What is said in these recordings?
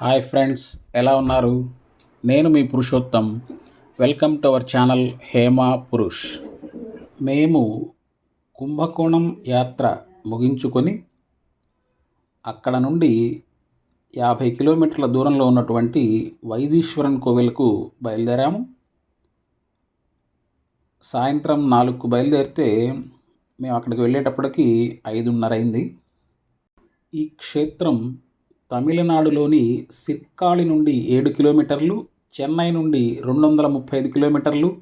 Hi friends ఎలా ఉన్నారు? నేను మీ Purushottam. Welcome to our channel Hema Purush. మేము కుంభకోణం యాత్ర ముగించుకొని అక్కడ నుండి యాభై కిలోమీటర్ల దూరంలో ఉన్నటువంటి వైదీశ్వరన్ కోవిల్కు బయలుదేరాము. సాయంత్రం నాలుగుకు బయలుదేరితే మేము అక్కడికి వెళ్ళేటప్పటికి ఐదున్నర అయింది. ఈ క్షేత్రం తమిళనాడులోని సిర్కాళి నుండి ఏడు కిలోమీటర్లు చెన్నై నుండి రెండు వందల ముప్పై ఐదు కిలోమీటర్లు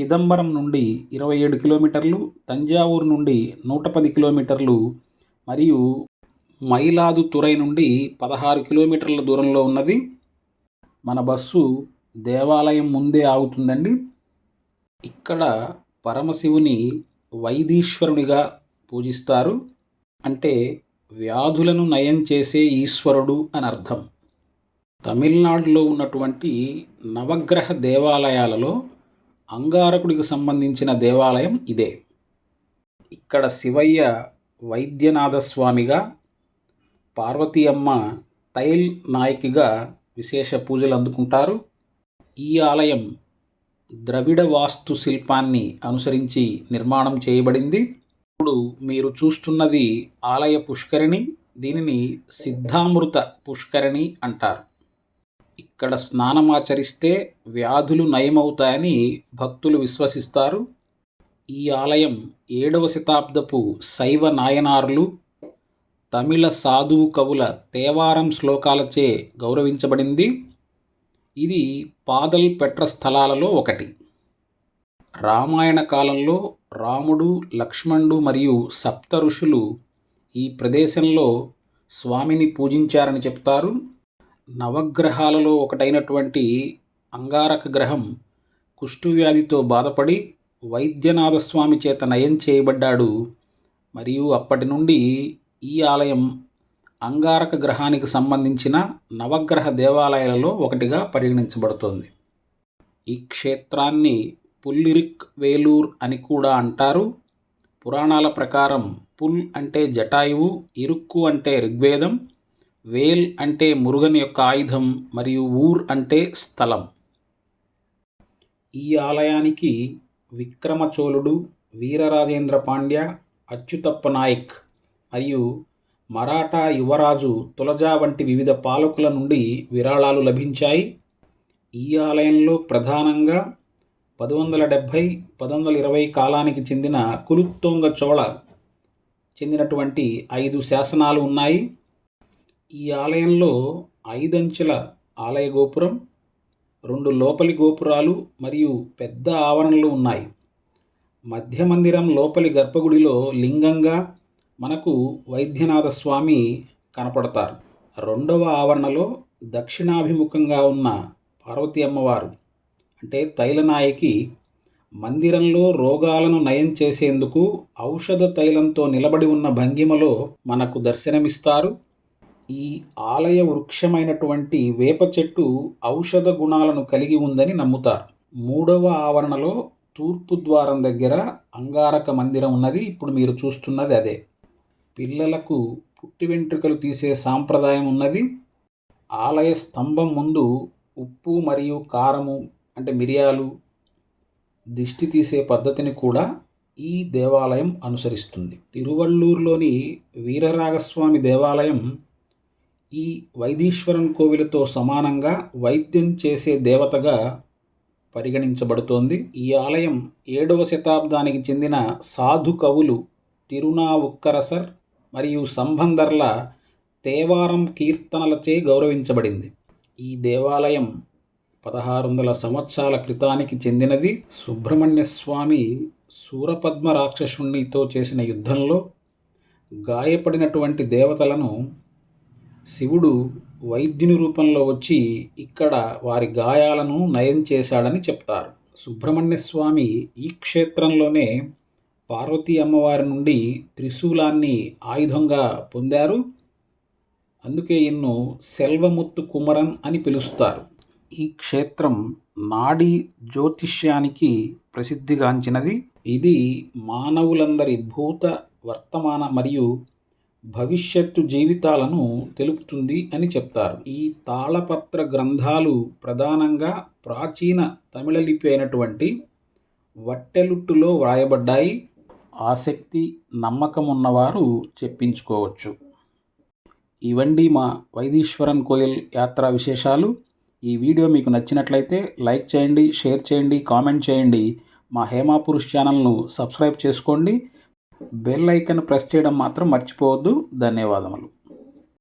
చిదంబరం నుండి ఇరవై ఏడు కిలోమీటర్లు తంజావూరు నుండి నూట పది కిలోమీటర్లు మరియు మైలాదుతురై నుండి పదహారు కిలోమీటర్ల దూరంలో ఉన్నది. మన బస్సు దేవాలయం ముందే ఆగుతుందండి. ఇక్కడ పరమశివుని వైదీశ్వరునిగా పూజిస్తారు. అంటే వ్యాధులను నయం చేసే ఈశ్వరుడు అని అర్థం తమిళనాడులో ఉన్నటువంటి నవగ్రహ దేవాలయాలలో అంగారకుడికి సంబంధించిన దేవాలయం ఇదే. ఇక్కడ శివయ్య వైద్యనాథస్వామిగా పార్వతీ అమ్మ తైల్ నాయకిగా విశేష పూజలు అందుకుంటారు. ఈ ఆలయం ద్రవిడ వాస్తు శిల్పాన్ని అనుసరించి నిర్మాణం చేయబడింది. ఇప్పుడు మీరు చూస్తున్నది ఆలయ పుష్కరిణి దీనిని సిద్ధామృత పుష్కరిణి అంటారు. ఇక్కడ స్నానమాచరిస్తే వ్యాధులు నయమవుతాయని భక్తులు విశ్వసిస్తారు. ఈ ఆలయం ఏడవ శతాబ్దపు శైవ నాయనారులు తమిళ సాధువు కవుల తేవారం శ్లోకాలచే గౌరవించబడింది. ఇది పాదల్ పెట్ర స్థలాలలో ఒకటి. రామాయణ కాలంలో రాముడు లక్ష్మణుడు మరియు సప్త ఋషులు ఈ ప్రదేశంలో స్వామిని పూజించారని చెప్తారు. నవగ్రహాలలో ఒకటైనటువంటి అంగారక గ్రహం కుష్ఠువ్యాధితో బాధపడి వైద్యనాథ స్వామి చేత నయం చేయబడ్డాడు. మరియు అప్పటి నుండి ఈ ఆలయం అంగారక గ్రహానికి సంబంధించిన నవగ్రహ దేవాలయాలలో ఒకటిగా పరిగణించబడుతోంది. ఈ క్షేత్రాన్ని పుల్లిరిక్ వేలూర్ అని కూడా అంటారు. పురాణాల ప్రకారం పుల్ అంటే జటాయువు ఇరుక్కు అంటే ఋగ్వేదం వేల్ అంటే మురుగన్ యొక్క ఆయుధం మరియు ఊర్ అంటే స్థలం. ఈ ఆలయానికి విక్రమచోళుడు వీరరాజేంద్ర పాండ్య అచ్యుతప్ప నాయక్ మరియు మరాఠా యువరాజు తులజా వంటి వివిధ పాలకుల నుండి విరాళాలు లభించాయి. ఈ ఆలయంలో ప్రధానంగా పది వందల డెబ్భై పది వందల ఇరవై కాలానికి చెందిన కులుత్తొంగ చోళ చెందినటువంటి ఐదు శాసనాలు ఉన్నాయి. ఈ ఆలయంలో ఐదంచెల ఆలయ గోపురం రెండు లోపలి గోపురాలు మరియు పెద్ద ఆవరణలు ఉన్నాయి. మధ్య మందిరం లోపలి గర్భగుడిలో లింగంగా మనకు వైద్యనాథ స్వామి కనపడతారు. రెండవ ఆవరణలో దక్షిణాభిముఖంగా ఉన్న పార్వతీ అమ్మవారు అంటే తైలనాయకి మందిరంలో రోగాలను నయం చేసేందుకు ఔషధ తైలంతో నిలబడి ఉన్న భంగిమలో మనకు దర్శనమిస్తారు. ఈ ఆలయ వృక్షమైనటువంటి వేప చెట్టు ఔషధ గుణాలను కలిగి ఉందని నమ్ముతారు. మూడవ ఆవరణలో తూర్పు ద్వారం దగ్గర అంగారక మందిరం ఉన్నది. ఇప్పుడు మీరు చూస్తున్నది అదే. పిల్లలకు పుట్టి వెంట్రుకలు తీసే సాంప్రదాయం ఉన్నది. ఆలయ స్తంభం ముందు ఉప్పు మరియు కారము అంటే మిరియాలు దిష్టి తీసే పద్ధతిని కూడా ఈ దేవాలయం అనుసరిస్తుంది. తిరువళ్ళూరులోని వీరరాగస్వామి దేవాలయం ఈ వైదీశ్వరన్ కోవిలతో సమానంగా వైద్యం చేసే దేవతగా పరిగణించబడుతోంది. ఈ ఆలయం ఏడవ శతాబ్దానికి చెందిన సాధు కవులు తిరునావుక్కరసర్ మరియు సంబంధర్ల తేవారం కీర్తనలచే గౌరవించబడింది. ఈ దేవాలయం పదహారు వందల సంవత్సరాల క్రితానికి చెందినది సుబ్రహ్మణ్య స్వామి సూరపద్మ రాక్షసునితో చేసిన యుద్ధంలో గాయపడినటువంటి దేవతలను శివుడు వైద్యుని రూపంలో వచ్చి ఇక్కడ వారి గాయాలను నయం చేశాడని చెప్తారు. సుబ్రహ్మణ్య స్వామి ఈ క్షేత్రంలోనే పార్వతీ అమ్మవారి నుండి త్రిశూలాన్ని ఆయుధంగా పొందారు. అందుకే ఇన్ను సెల్వముత్తు కుమరన్ అని పిలుస్తారు. ఈ క్షేత్రం నాడీ జ్యోతిష్యానికి ప్రసిద్ధిగాంచినది. ఇది మానవులందరి భూత వర్తమాన మరియు భవిష్యత్తు జీవితాలను తెలుపుతుంది అని చెప్తారు. ఈ తాళపత్ర గ్రంథాలు ప్రధానంగా ప్రాచీన తమిళ లిపి అయినటువంటి వట్టెలుట్టులో వ్రాయబడ్డాయి. ఆసక్తి నమ్మకం ఉన్నవారు చెప్పించుకోవచ్చు. ఇవండి మా వైదీశ్వరన్ కోయల్ యాత్రా విశేషాలు. ఈ వీడియో మీకు నచ్చినట్లయితే లైక్ చేయండి షేర్ చేయండి కామెంట్ చేయండి. మా హేమాపురుష్ ఛానల్ను సబ్స్క్రైబ్ చేసుకోండి. బెల్ ఐకన్ ప్రెస్ చేయడం మాత్రం మర్చిపోవద్దు. ధన్యవాదములు.